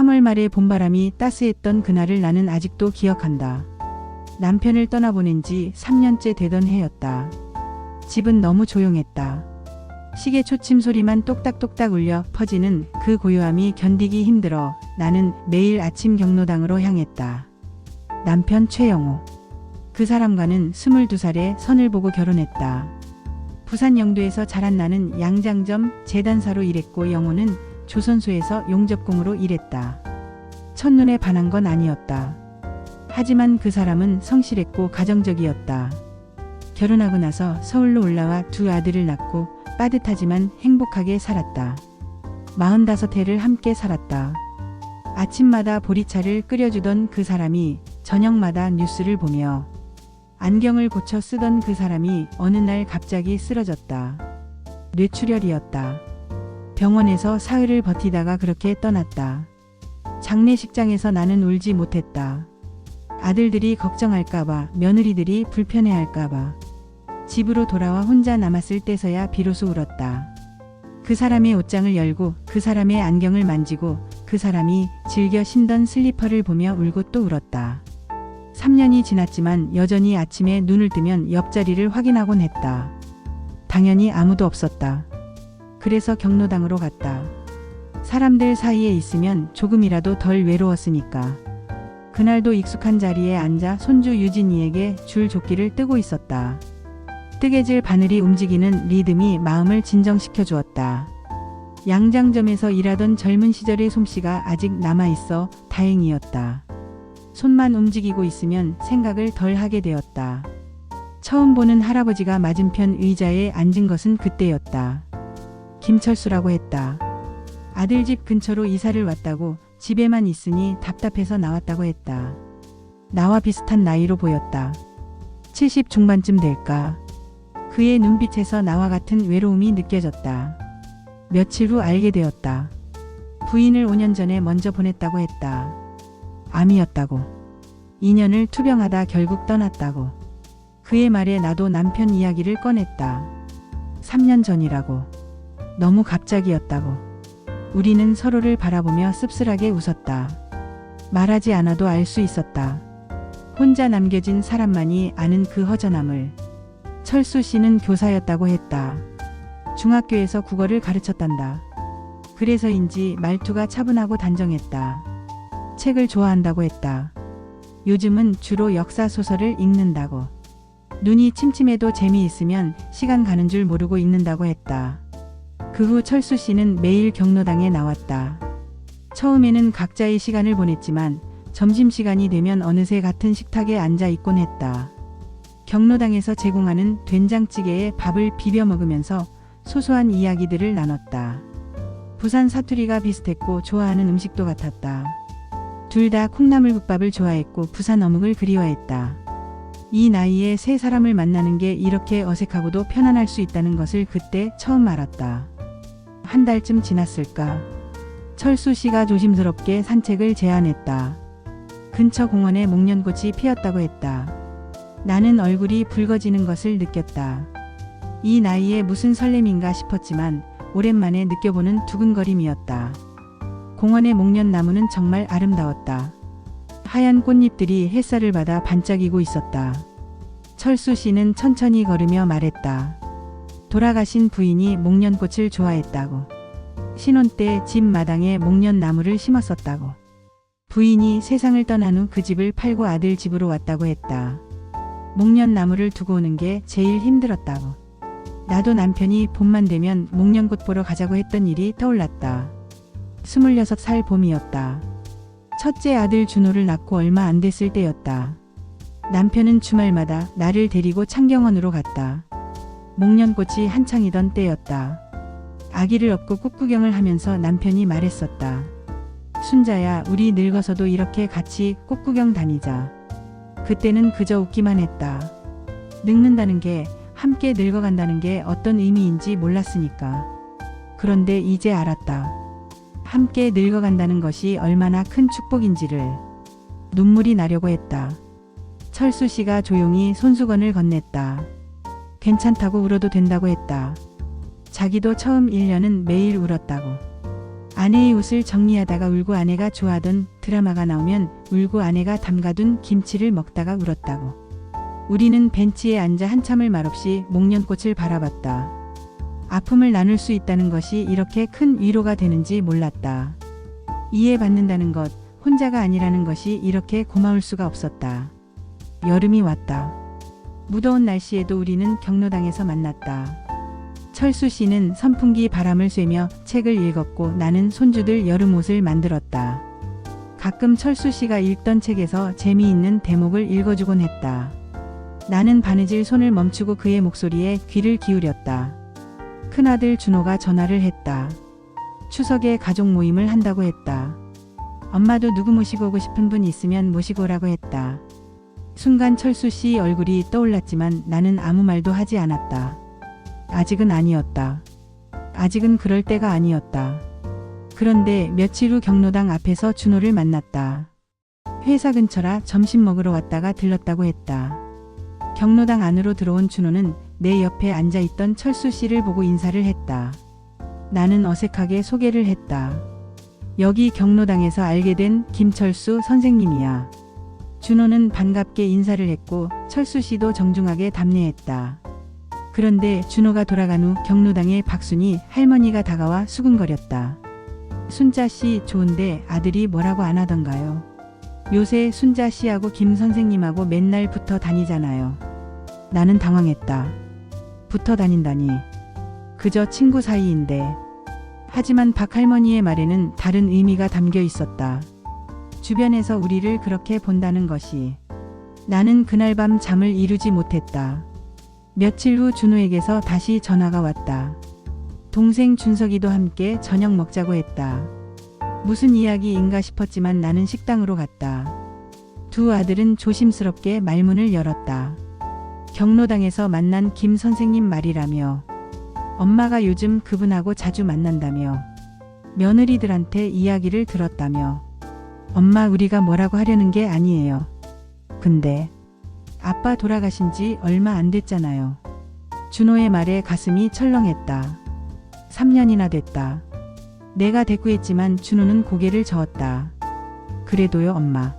3월 말에 봄바람이 따스했던 그날을 나는 아직도 기억한다. 남편을 떠나보낸 지 3년째 되던 해였다. 집은 너무 조용했다. 시계 초침 소리만 똑딱똑딱 울려 퍼지는 그 고요함이 견디기 힘들어 나는 매일 아침 경로당으로 향했다. 남편 최영호. 그 사람과는 22살에 선을 보고 결혼했다. 부산 영도에서 자란 나는 양장점 재단사로 일했고 영호는 조선소에서 용접공으로 일했다. 첫눈에 반한 건 아니었다. 하지만 그 사람은 성실했고 가정적이었다. 결혼하고 나서 서울로 올라와 두 아들을 낳고 빠듯하지만 행복하게 살았다. 45해를 함께 살았다. 아침마다 보리차를 끓여주던 그 사람이 저녁마다 뉴스를 보며 안경을 고쳐 쓰던 그 사람이 어느 날 갑자기 쓰러졌다. 뇌출혈이었다. 병원에서 사흘을 버티다가 그렇게 떠났다. 장례식장에서 나는 울지 못했다. 아들들이 걱정할까봐, 며느리들이 불편해할까봐. 집으로 돌아와 혼자 남았을 때서야 비로소 울었다. 그 사람의 옷장을 열고 그 사람의 안경을 만지고 그 사람이 즐겨 신던 슬리퍼를 보며 울고 또 울었다. 3년이 지났지만 여전히 아침에 눈을 뜨면 옆자리를 확인하곤 했다. 당연히 아무도 없었다. 그래서 경로당으로 갔다. 사람들 사이에 있으면 조금이라도 덜 외로웠으니까. 그날도 익숙한 자리에 앉아 손주 유진이에게 줄 조끼를 뜨고 있었다. 뜨개질 바늘이 움직이는 리듬이 마음을 진정시켜 주었다. 양장점에서 일하던 젊은 시절의 솜씨가 아직 남아있어 다행이었다. 손만 움직이고 있으면 생각을 덜 하게 되었다. 처음 보는 할아버지가 맞은편 의자에 앉은 것은 그때였다. 김철수라고 했다. 아들 집 근처로 이사를 왔다고 집에만 있으니 답답해서 나왔다고 했다. 나와 비슷한 나이로 보였다. 70 중반쯤 될까. 그의 눈빛에서 나와 같은 외로움이 느껴졌다. 며칠 후 알게 되었다. 부인을 5년 전에 먼저 보냈다고 했다. 암이었다고. 2년을 투병하다 결국 떠났다고. 그의 말에 나도 남편 이야기를 꺼냈다. 3년 전이라고. 너무 갑자기였다고. 우리는 서로를 바라보며 씁쓸하게 웃었다. 말하지 않아도 알 수 있었다. 혼자 남겨진 사람만이 아는 그 허전함을. 철수 씨는 교사였다고 했다. 중학교에서 국어를 가르쳤단다. 그래서인지 말투가 차분하고 단정했다. 책을 좋아한다고 했다. 요즘은 주로 역사 소설을 읽는다고. 눈이 침침해도 재미있으면 시간 가는 줄 모르고 읽는다고 했다. 그 후 철수 씨는 매일 경로당에 나왔다. 처음에는 각자의 시간을 보냈지만 점심시간이 되면 어느새 같은 식탁에 앉아 있곤 했다. 경로당에서 제공하는 된장찌개에 밥을 비벼 먹으면서 소소한 이야기들을 나눴다. 부산 사투리가 비슷했고 좋아하는 음식도 같았다. 둘 다 콩나물국밥을 좋아했고 부산 어묵을 그리워했다. 이 나이에 세 사람을 만나는 게 이렇게 어색하고도 편안할 수 있다는 것을 그때 처음 알았다. 한 달쯤 지났을까. 철수 씨가 조심스럽게 산책을 제안했다. 근처 공원에 목련꽃이 피었다고 했다. 나는 얼굴이 붉어지는 것을 느꼈다. 이 나이에 무슨 설렘인가 싶었지만 오랜만에 느껴보는 두근거림이었다. 공원의 목련나무는 정말 아름다웠다. 하얀 꽃잎들이 햇살을 받아 반짝이고 있었다. 철수 씨는 천천히 걸으며 말했다. 돌아가신 부인이 목련꽃을 좋아했다고. 신혼 때 집 마당에 목련나무를 심었었다고. 부인이 세상을 떠난 후 그 집을 팔고 아들 집으로 왔다고 했다. 목련나무를 두고 오는 게 제일 힘들었다고. 나도 남편이 봄만 되면 목련꽃 보러 가자고 했던 일이 떠올랐다. 26살 봄이었다. 첫째 아들 준호를 낳고 얼마 안 됐을 때였다. 남편은 주말마다 나를 데리고 창경원으로 갔다. 목련꽃이 한창이던 때였다. 아기를 업고 꽃구경을 하면서 남편이 말했었다. 순자야, 우리 늙어서도 이렇게 같이 꽃구경 다니자. 그때는 그저 웃기만 했다. 늙는다는 게 함께 늙어간다는 게 어떤 의미인지 몰랐으니까. 그런데 이제 알았다. 함께 늙어간다는 것이 얼마나 큰 축복인지를. 눈물이 나려고 했다. 철수 씨가 조용히 손수건을 건넸다. 괜찮다고 울어도 된다고 했다. 자기도 처음 1년은 매일 울었다고. 아내의 옷을 정리하다가 울고 아내가 좋아하던 드라마가 나오면 울고 아내가 담가둔 김치를 먹다가 울었다고. 우리는 벤치에 앉아 한참을 말없이 목련꽃을 바라봤다. 아픔을 나눌 수 있다는 것이 이렇게 큰 위로가 되는지 몰랐다. 이해받는다는 것, 혼자가 아니라는 것이 이렇게 고마울 수가 없었다. 여름이 왔다. 무더운 날씨에도 우리는 경로당에서 만났다. 철수 씨는 선풍기 바람을 쐬며 책을 읽었고 나는 손주들 여름 옷을 만들었다. 가끔 철수 씨가 읽던 책에서 재미있는 대목을 읽어주곤 했다. 나는 바느질 손을 멈추고 그의 목소리에 귀를 기울였다. 큰아들 준호가 전화를 했다. 추석에 가족 모임을 한다고 했다. 엄마도 누구 모시고 오고 싶은 분 있으면 모시고 오라고 했다. 순간 철수 씨 얼굴이 떠올랐지만 나는 아무 말도 하지 않았다. 아직은 아니었다. 아직은 그럴 때가 아니었다. 그런데 며칠 후 경로당 앞에서 준호를 만났다. 회사 근처라 점심 먹으러 왔다가 들렀다고 했다. 경로당 안으로 들어온 준호는 내 옆에 앉아 있던 철수 씨를 보고 인사를 했다. 나는 어색하게 소개를 했다. 여기 경로당에서 알게 된 김철수 선생님이야. 준호는 반갑게 인사를 했고 철수 씨도 정중하게 답례했다. 그런데 준호가 돌아간 후 경로당에 박순이 할머니가 다가와 수근거렸다. 순자 씨 좋은데 아들이 뭐라고 안 하던가요? 요새 순자 씨하고 김 선생님하고 맨날 붙어 다니잖아요. 나는 당황했다. 붙어 다닌다니. 그저 친구 사이인데. 하지만 박 할머니의 말에는 다른 의미가 담겨 있었다. 주변에서 우리를 그렇게 본다는 것이. 나는 그날 밤 잠을 이루지 못했다. 며칠 후 준호에게서 다시 전화가 왔다. 동생 준석이도 함께 저녁 먹자고 했다. 무슨 이야기인가 싶었지만 나는 식당으로 갔다. 두 아들은 조심스럽게 말문을 열었다. 경로당에서 만난 김 선생님 말이라며 엄마가 요즘 그분하고 자주 만난다며 며느리들한테 이야기를 들었다며 엄마 우리가 뭐라고 하려는 게 아니에요. 근데 아빠 돌아가신 지 얼마 안 됐잖아요. 준호의 말에 가슴이 철렁했다. 3년이나 됐다. 내가 대꾸했지만 준호는 고개를 저었다. 그래도요, 엄마.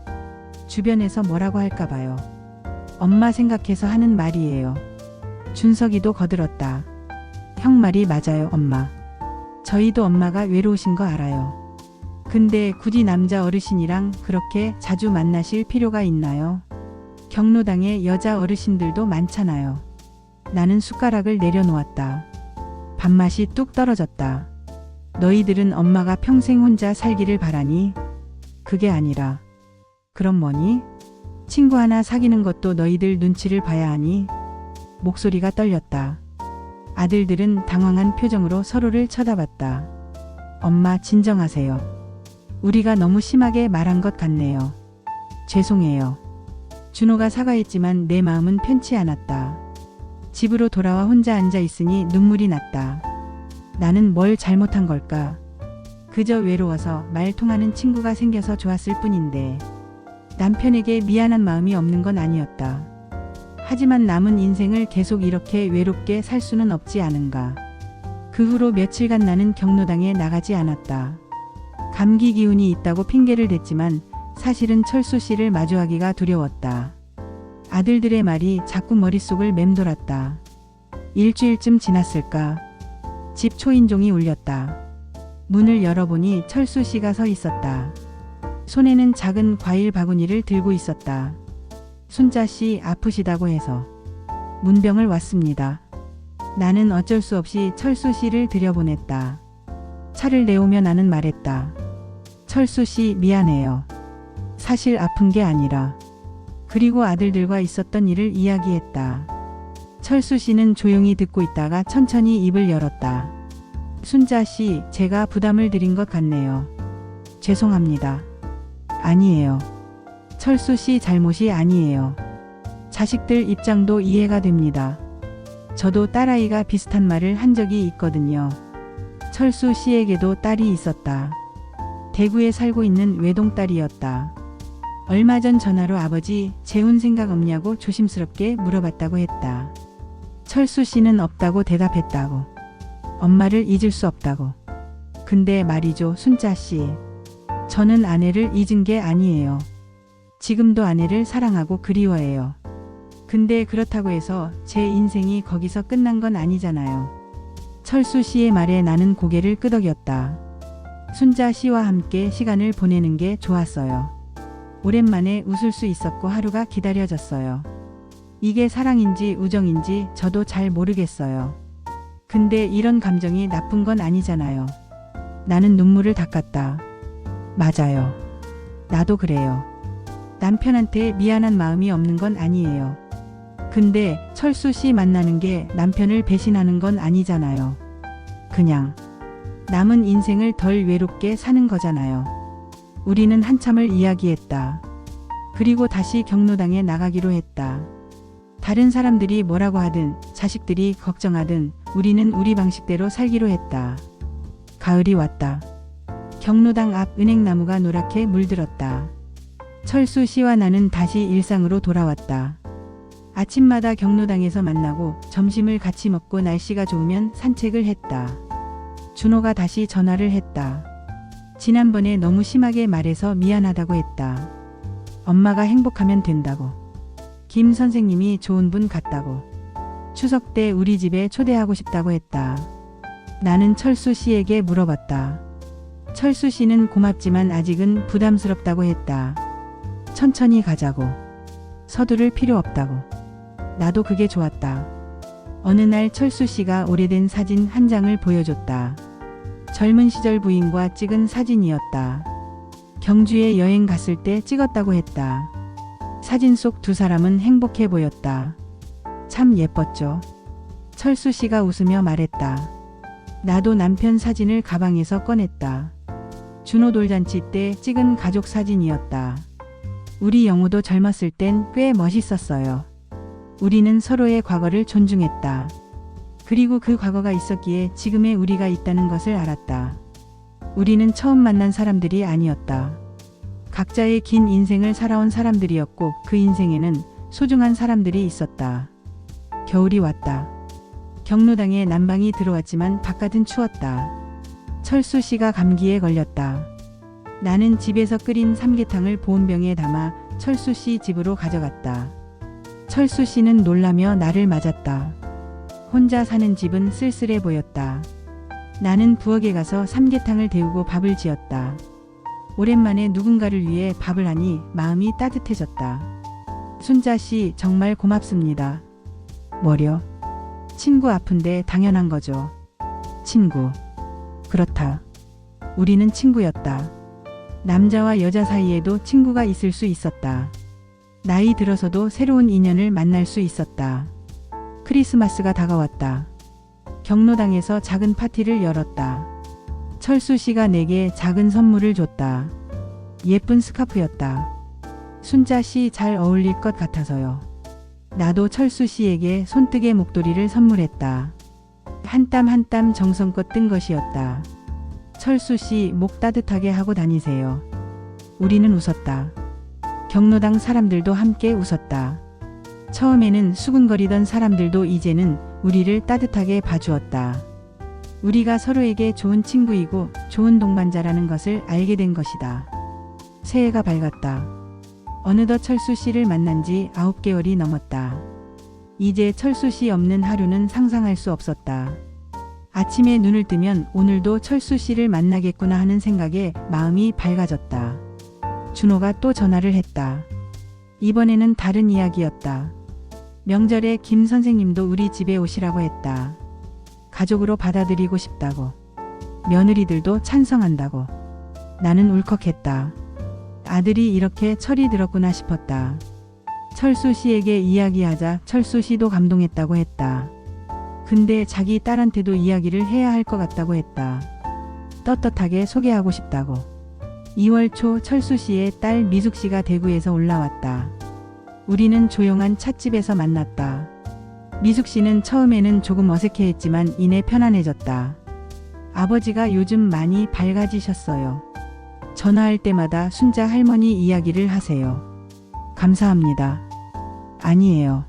주변에서 뭐라고 할까 봐요. 엄마 생각해서 하는 말이에요. 준석이도 거들었다. 형 말이 맞아요, 엄마. 저희도 엄마가 외로우신 거 알아요. 근데 굳이 남자 어르신이랑 그렇게 자주 만나실 필요가 있나요? 경로당에 여자 어르신들도 많잖아요. 나는 숟가락을 내려놓았다. 밥맛이 뚝 떨어졌다. 너희들은 엄마가 평생 혼자 살기를 바라니? 그게 아니라. 그럼 뭐니? 친구 하나 사귀는 것도 너희들 눈치를 봐야 하니? 목소리가 떨렸다. 아들들은 당황한 표정으로 서로를 쳐다봤다. 엄마 진정하세요. 우리가 너무 심하게 말한 것 같네요. 죄송해요. 준호가 사과했지만 내 마음은 편치 않았다. 집으로 돌아와 혼자 앉아 있으니 눈물이 났다. 나는 뭘 잘못한 걸까? 그저 외로워서 말 통하는 친구가 생겨서 좋았을 뿐인데 남편에게 미안한 마음이 없는 건 아니었다. 하지만 남은 인생을 계속 이렇게 외롭게 살 수는 없지 않은가. 그 후로 며칠간 나는 경로당에 나가지 않았다. 감기 기운이 있다고 핑계를 댔지만 사실은 철수 씨를 마주하기가 두려웠다. 아들들의 말이 자꾸 머릿속을 맴돌았다. 일주일쯤 지났을까? 집 초인종이 울렸다. 문을 열어보니 철수 씨가 서 있었다. 손에는 작은 과일 바구니를 들고 있었다. 순자 씨 아프시다고 해서 문병을 왔습니다. 나는 어쩔 수 없이 철수 씨를 들여보냈다. 차를 내오며 나는 말했다. 철수 씨 미안해요. 사실 아픈 게 아니라. 그리고 아들들과 있었던 일을 이야기했다. 철수 씨는 조용히 듣고 있다가 천천히 입을 열었다. 순자 씨, 제가 부담을 드린 것 같네요. 죄송합니다. 아니에요. 철수 씨 잘못이 아니에요. 자식들 입장도 이해가 됩니다. 저도 딸아이가 비슷한 말을 한 적이 있거든요. 철수 씨에게도 딸이 있었다. 대구에 살고 있는 외동딸이었다. 얼마 전 전화로 아버지 재혼 생각 없냐고 조심스럽게 물어봤다고 했다. 철수 씨는 없다고 대답했다고. 엄마를 잊을 수 없다고. 근데 말이죠, 순자 씨. 저는 아내를 잊은 게 아니에요. 지금도 아내를 사랑하고 그리워해요. 근데 그렇다고 해서 제 인생이 거기서 끝난 건 아니잖아요. 철수 씨의 말에 나는 고개를 끄덕였다. 순자 씨와 함께 시간을 보내는 게 좋았어요. 오랜만에 웃을 수 있었고 하루가 기다려졌어요. 이게 사랑인지 우정인지 저도 잘 모르겠어요. 근데 이런 감정이 나쁜 건 아니잖아요. 나는 눈물을 닦았다. 맞아요. 나도 그래요. 남편한테 미안한 마음이 없는 건 아니에요. 근데 철수 씨 만나는 게 남편을 배신하는 건 아니잖아요. 그냥 남은 인생을 덜 외롭게 사는 거잖아요. 우리는 한참을 이야기했다. 그리고 다시 경로당에 나가기로 했다. 다른 사람들이 뭐라고 하든 자식들이 걱정하든 우리는 우리 방식대로 살기로 했다. 가을이 왔다. 경로당 앞 은행나무가 노랗게 물들었다. 철수 씨와 나는 다시 일상으로 돌아왔다. 아침마다 경로당에서 만나고 점심을 같이 먹고 날씨가 좋으면 산책을 했다. 준호가 다시 전화를 했다. 지난번에 너무 심하게 말해서 미안하다고 했다. 엄마가 행복하면 된다고. 김 선생님이 좋은 분 같다고. 추석 때 우리 집에 초대하고 싶다고 했다. 나는 철수 씨에게 물어봤다. 철수 씨는 고맙지만 아직은 부담스럽다고 했다. 천천히 가자고. 서두를 필요 없다고. 나도 그게 좋았다. 어느 날 철수 씨가 오래된 사진 한 장을 보여줬다. 젊은 시절 부인과 찍은 사진이었다. 경주에 여행 갔을 때 찍었다고 했다. 사진 속 두 사람은 행복해 보였다. 참 예뻤죠. 철수 씨가 웃으며 말했다. 나도 남편 사진을 가방에서 꺼냈다. 준호 돌잔치 때 찍은 가족 사진이었다. 우리 영호도 젊었을 땐 꽤 멋있었어요. 우리는 서로의 과거를 존중했다. 그리고 그 과거가 있었기에 지금의 우리가 있다는 것을 알았다. 우리는 처음 만난 사람들이 아니었다. 각자의 긴 인생을 살아온 사람들이었고 그 인생에는 소중한 사람들이 있었다. 겨울이 왔다. 경로당에 난방이 들어왔지만 바깥은 추웠다. 철수 씨가 감기에 걸렸다. 나는 집에서 끓인 삼계탕을 보온병에 담아 철수 씨 집으로 가져갔다. 철수 씨는 놀라며 나를 맞았다. 혼자 사는 집은 쓸쓸해 보였다. 나는 부엌에 가서 삼계탕을 데우고 밥을 지었다. 오랜만에 누군가를 위해 밥을 하니 마음이 따뜻해졌다. 순자 씨 정말 고맙습니다. 뭐려? 친구 아픈데 당연한 거죠. 친구. 그렇다. 우리는 친구였다. 남자와 여자 사이에도 친구가 있을 수 있었다. 나이 들어서도 새로운 인연을 만날 수 있었다. 크리스마스가 다가왔다. 경로당에서 작은 파티를 열었다. 철수 씨가 내게 작은 선물을 줬다. 예쁜 스카프였다. 순자 씨 잘 어울릴 것 같아서요. 나도 철수 씨에게 손뜨개 목도리를 선물했다. 한 땀 한 땀 정성껏 뜬 것이었다. 철수 씨 목 따뜻하게 하고 다니세요. 우리는 웃었다. 경로당 사람들도 함께 웃었다. 처음에는 수군거리던 사람들도 이제는 우리를 따뜻하게 봐주었다. 우리가 서로에게 좋은 친구이고 좋은 동반자라는 것을 알게 된 것이다. 새해가 밝았다. 어느덧 철수 씨를 만난 지 아홉 개월이 넘었다. 이제 철수 씨 없는 하루는 상상할 수 없었다. 아침에 눈을 뜨면 오늘도 철수 씨를 만나겠구나 하는 생각에 마음이 밝아졌다. 준호가 또 전화를 했다. 이번에는 다른 이야기였다. 명절에 김 선생님도 우리 집에 오시라고 했다. 가족으로 받아들이고 싶다고. 며느리들도 찬성한다고. 나는 울컥했다. 아들이 이렇게 철이 들었구나 싶었다. 철수 씨에게 이야기하자 철수 씨도 감동했다고 했다. 근데 자기 딸한테도 이야기를 해야 할 것 같다고 했다. 떳떳하게 소개하고 싶다고. 2월 초 철수 씨의 딸 미숙 씨가 대구에서 올라왔다. 우리는 조용한 찻집에서 만났다. 미숙 씨는 처음에는 조금 어색해했지만 이내 편안해졌다. 아버지가 요즘 많이 밝아지셨어요. 전화할 때마다 순자 할머니 이야기를 하세요. 감사합니다. 아니에요.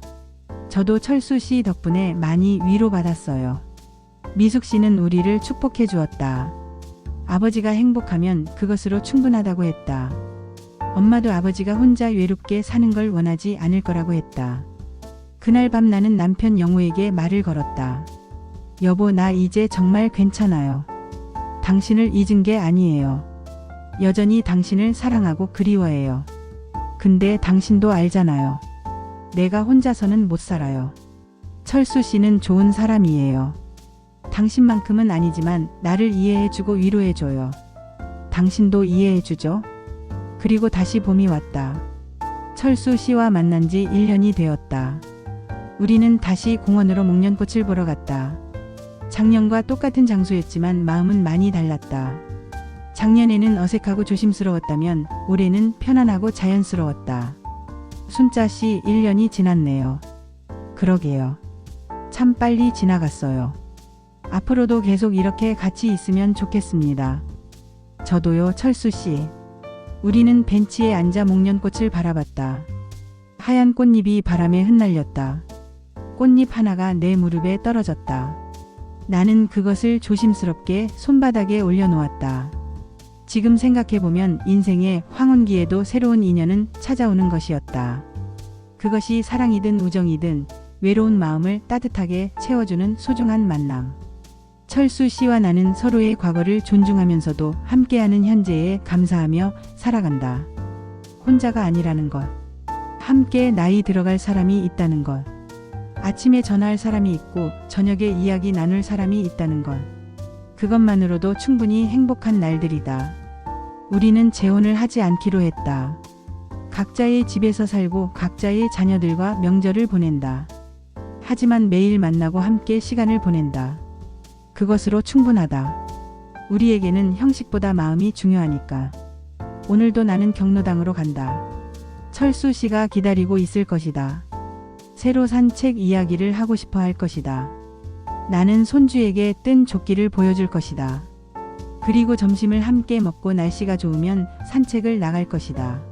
저도 철수 씨 덕분에 많이 위로받았어요. 미숙 씨는 우리를 축복해 주었다. 아버지가 행복하면 그것으로 충분하다고 했다. 엄마도 아버지가 혼자 외롭게 사는 걸 원하지 않을 거라고 했다. 그날 밤 나는 남편 영우에게 말을 걸었다. 여보, 나 이제 정말 괜찮아요. 당신을 잊은 게 아니에요. 여전히 당신을 사랑하고 그리워해요. 근데 당신도 알잖아요. 내가 혼자서는 못 살아요. 철수 씨는 좋은 사람이에요. 당신만큼은 아니지만 나를 이해해주고 위로해줘요. 당신도 이해해주죠? 그리고 다시 봄이 왔다. 철수 씨와 만난 지 1년이 되었다. 우리는 다시 공원으로 목련꽃을 보러 갔다. 작년과 똑같은 장소였지만 마음은 많이 달랐다. 작년에는 어색하고 조심스러웠다면 올해는 편안하고 자연스러웠다. 순자씨 1년이 지났네요. 그러게요. 참 빨리 지나갔어요. 앞으로도 계속 이렇게 같이 있으면 좋겠습니다. 저도요, 철수씨. 우리는 벤치에 앉아 목련꽃을 바라봤다. 하얀 꽃잎이 바람에 흩날렸다. 꽃잎 하나가 내 무릎에 떨어졌다. 나는 그것을 조심스럽게 손바닥에 올려놓았다. 지금 생각해보면 인생의 황혼기에도 새로운 인연은 찾아오는 것이었다. 그것이 사랑이든 우정이든 외로운 마음을 따뜻하게 채워주는 소중한 만남. 철수 씨와 나는 서로의 과거를 존중하면서도 함께하는 현재에 감사하며 살아간다. 혼자가 아니라는 것. 함께 나이 들어갈 사람이 있다는 것. 아침에 전화할 사람이 있고 저녁에 이야기 나눌 사람이 있다는 것. 그것만으로도 충분히 행복한 날들이다. 우리는 재혼을 하지 않기로 했다. 각자의 집에서 살고 각자의 자녀들과 명절을 보낸다. 하지만 매일 만나고 함께 시간을 보낸다. 그것으로 충분하다. 우리에게는 형식보다 마음이 중요하니까. 오늘도 나는 경로당으로 간다. 철수 씨가 기다리고 있을 것이다. 새로 산 책 이야기를 하고 싶어 할 것이다. 나는 손주에게 뜬 조끼를 보여줄 것이다. 그리고 점심을 함께 먹고 날씨가 좋으면 산책을 나갈 것이다.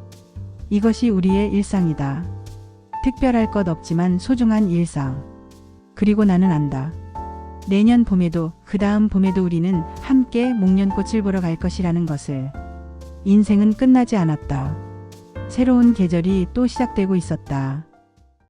이것이 우리의 일상이다. 특별할 것 없지만 소중한 일상. 그리고 나는 안다. 내년 봄에도 그 다음 봄에도 우리는 함께 목련꽃을 보러 갈 것이라는 것을. 인생은 끝나지 않았다. 새로운 계절이 또 시작되고 있었다.